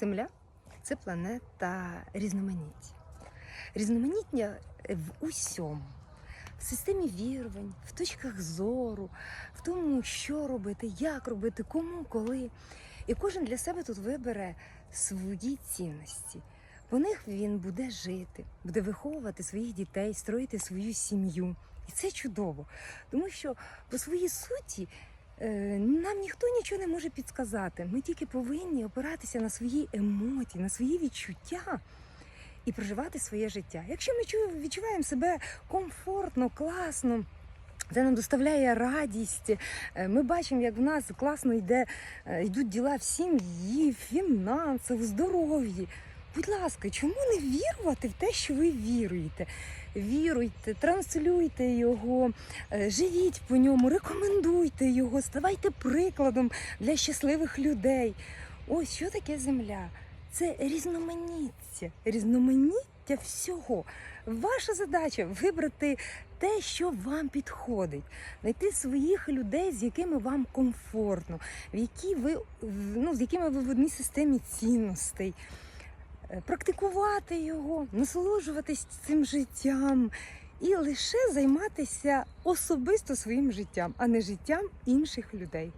Земля це планета різноманіття. Різноманіття в усьому. В системі вірувань, в точках зору, в тому, що робити, як робити, кому, коли. І кожен для себе тут вибере свої цінності. По них він буде жити, буде виховувати своїх дітей, строїти свою сім'ю. І це чудово, тому що по своїй суті е, нам ніхто нічого не може підсказати. Ми тільки повинні опиратися на свої емоції, на свої відчуття і проживати своє життя. Якщо ми чу- відчуваємо себе комфортно, класно. Це нам доставляє радість. Е, Ми бачимо, як в нас класно йде, е, йдуть діла в сім'ї, в фінансах, здоров'ї. Будь ласка, чому не вірувати в те, що ви віруєте? Віруйте, транслюйте його, е, живіть по ньому, рекомендуйте його, ставайте прикладом для щасливих людей. Ось що таке земля. Це різноманіття, різноманіття всього. Ваша задача вибрати те, що вам підходить, знайти своїх людей, з якими вам комфортно, в які ви ну, з якими ви в одній системі цінностей. Е, Практикувати його, насолоджуватись цим життям і лише займатися особисто своїм життям, а не життям інших людей.